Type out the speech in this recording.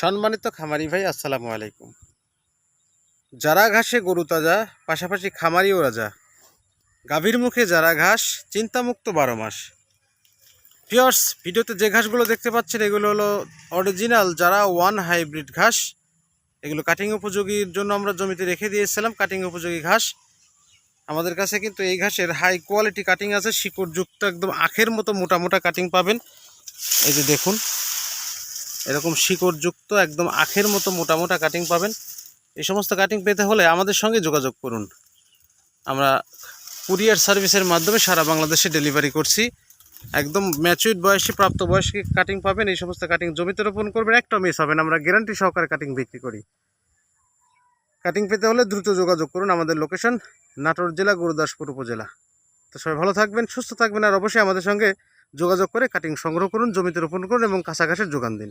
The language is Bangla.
সম্মানিত খামারি ভাই, আসসালামু আলাইকুম। যারা ঘাসে গরু তাজা, পাশাপাশি খামারিও রাজা। গাভীর মুখে যারা ঘাস, চিন্তামুক্ত বারো মাস। পিয়ার্স ভিডিওতে যে ঘাসগুলো দেখতে পাচ্ছেন, এগুলো হলো অরিজিনাল যারা ওয়ান হাইব্রিড ঘাস। এগুলো কাটিং উপযোগীর জন্য আমরা জমিতে রেখে দিয়েছিলাম কাটিং উপযোগী ঘাস। আমাদের কাছে কিন্তু এই ঘাসের হাই কোয়ালিটি কাটিং আছে, শিকড়যুক্ত একদম আখের মতো মোটা মোটা কাটিং পাবেন। এই যে দেখুন। এরকম শিকড়যুক্ত, একদম আখের মতো মোটা মোটা কাটিং পাবেন। এই সমস্ত কাটিং পেতে হলে আমাদের সঙ্গে যোগাযোগ করুন। আমরা কুরিয়ার সার্ভিসের মাধ্যমে সারা বাংলাদেশে ডেলিভারি করছি। একদম ম্যাচুইড বয়সী, প্রাপ্ত বয়সী কাটিং পাবেন। এই সমস্ত কাটিং জমিতে রোপণ করবেন, একটা মিস হবে না। আমরা গ্যারান্টি সহকারে কাটিং বিক্রি করি। কাটিং পেতে হলে দ্রুত যোগাযোগ করুন আমাদের লোকেশন নাটোর জেলা, গুরুদাসপুর উপজেলা। তো সবাই ভালো থাকবেন, সুস্থ থাকবেন, আর অবশ্যই আমাদের সঙ্গে যোগাযোগ করে কাটিং সংগ্রহ করুন, জমিতে রোপণ করুন এবং কাছাকাছি যোগান দিন।